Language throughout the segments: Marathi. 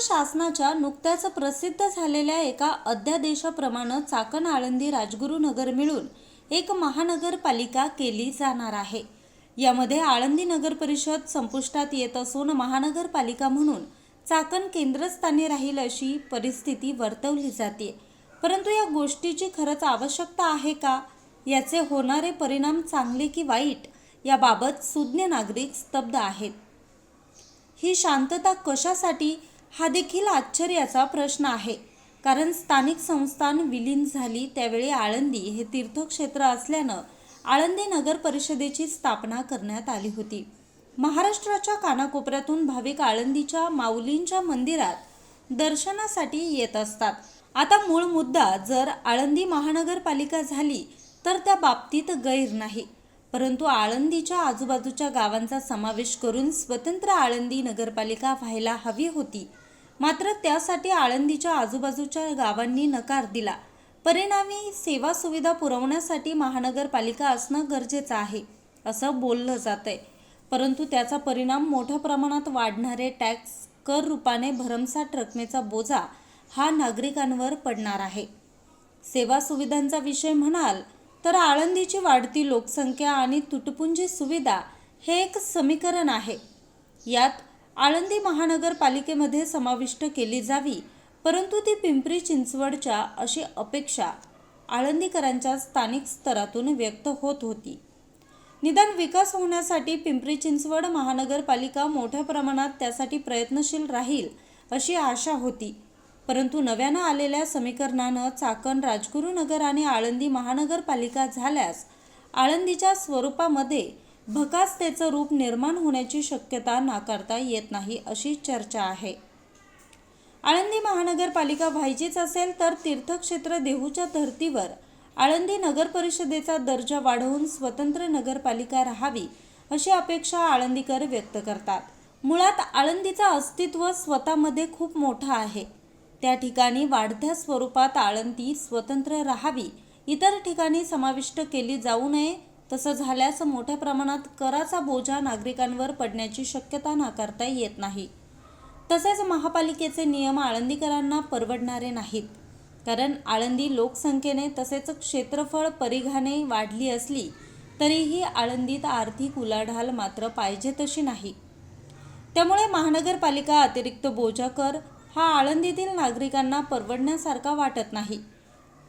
शासनाच्या नुकत्याच प्रसिद्ध झालेल्या एका अध्यादेशाप्रमाणे चाकण आळंदी राजगुरुनगर मिळून एक महानगरपालिका केली जाणार आहे. यामध्ये आळंदी नगर परिषद संपुष्टात येत असून महानगरपालिका म्हणून चाकण केंद्रस्थानी राहील अशी परिस्थिती वर्तवली जाते. परंतु या गोष्टीची खरंच आवश्यकता आहे का? याचे होणारे परिणाम चांगले की वाईट याबाबत सुज्ञ नागरिक स्तब्ध आहेत. ही शांतता कशासाठी हा देखील आश्चर्याचा प्रश्न आहे. कारण स्थानिक संस्थान विलीन झाली त्यावेळी आळंदी हे तीर्थक्षेत्र असल्यानं आळंदी नगर परिषदेची स्थापना करण्यात आली होती. महाराष्ट्राच्या कानाकोपऱ्यातून भाविक आळंदीच्या माऊलींच्या मंदिरात दर्शनासाठी येत असतात. आता मूळ मुद्दा जर आळंदी महानगरपालिका झाली तर त्या बाबतीत गैर नाही. परंतु आळंदीच्या आजूबाजूच्या गावांचा समावेश करून स्वतंत्र आळंदी नगरपालिका व्हायला हवी होती. मात्र त्यासाठी आळंदीच्या आजूबाजूच्या गावांनी नकार दिला. परिणामी सेवा सुविधा पुरवण्यासाठी महानगरपालिका असणं गरजेचं आहे असं बोललं जातंय. परंतु त्याचा परिणाम मोठ्या प्रमाणात वाढणारे टॅक्स कर रूपाने भरमसाठ रकमेचा बोजा हा नागरिकांवर पडणार आहे. सेवा सुविधांचा विषय म्हणाल तर आळंदीची वाढती लोकसंख्या आणि तुटपुंजी सुविधा हे एक समीकरण आहे. यात आळंदी महानगरपालिकेमध्ये समाविष्ट केली जावी परंतु ती पिंपरी चिंचवडच्या अशी अपेक्षा आळंदीकरांच्या स्थानिक स्तरातून व्यक्त होत होती. निदान विकास होण्यासाठी पिंपरी चिंचवड महानगरपालिका मोठ्या प्रमाणात त्यासाठी प्रयत्नशील राहील अशी आशा होती. परंतु नव्यानं आलेल्या समीकरणानं चाकण राजगुरुनगर आणि आळंदी महानगरपालिका झाल्यास आळंदीच्या स्वरूपामध्ये भकासतेचं रूप निर्माण होण्याची शक्यता नाकारता येत नाही अशी चर्चा आहे. आळंदी महानगरपालिका व्हायचीच असेल तर तीर्थक्षेत्र देहूच्या धर्तीवर आळंदी नगर परिषदेचा दर्जा वाढवून स्वतंत्र नगरपालिका राहावी अशी अपेक्षा आळंदीकर व्यक्त करतात. मुळात आळंदीचं अस्तित्व स्वतःमध्ये खूप मोठं आहे. त्या ठिकाणी वाढत्या स्वरूपात आळंदी स्वतंत्र राहावी. इतर ठिकाणी समाविष्ट केली जाऊ नये. तसं झाल्यास मोठ्या प्रमाणात कराचा बोजा नागरिकांवर पडण्याची शक्यता नाकारता येत नाही. तसेच महापालिकेचे नियम आळंदीकरांना परवडणारे नाहीत. कारण आळंदी लोकसंख्येने तसेच क्षेत्रफळ परिघाने वाढली असली तरीही आळंदीत आर्थिक उलाढाल मात्र पाहिजे तशी नाही. त्यामुळे महानगरपालिका अतिरिक्त बोजा कर हा आळंदीतील नागरिकांना परवडण्यासारखा वाटत नाही.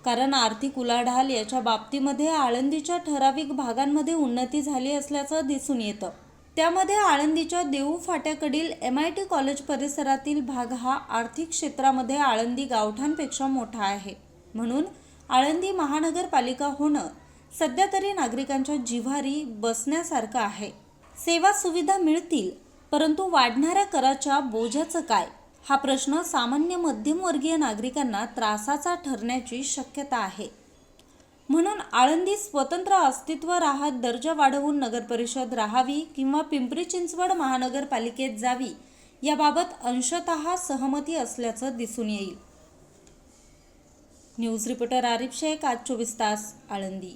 कारण आर्थिक उलाढाल याच्या बाबतीमध्ये आळंदीच्या ठराविक भागांमध्ये उन्नती झाली असल्याचं दिसून येतं. त्यामध्ये आळंदीच्या देऊ फाट्याकडील एम आय टी कॉलेज परिसरातील भाग हा आर्थिक क्षेत्रामध्ये आळंदी गावठाणपेक्षा मोठा आहे. म्हणून आळंदी महानगरपालिका होणं सध्या तरी नागरिकांच्या जिव्हारी बसण्यासारखं आहे. सेवा सुविधा मिळतील परंतु वाढणाऱ्या कराच्या बोजाचं काय? हा प्रश्न सामान्य मध्यमवर्गीय नागरिकांना त्रासाचा ठरण्याची शक्यता आहे. म्हणून आळंदी स्वतंत्र अस्तित्व राहत दर्जा वाढवून नगरपरिषद राहावी किंवा पिंपरी चिंचवड महानगरपालिकेत जावी याबाबत अंशतः सहमती असल्याचं दिसून येईल. न्यूज रिपोर्टर आरिफ शेख आज चोवीस तास आळंदी.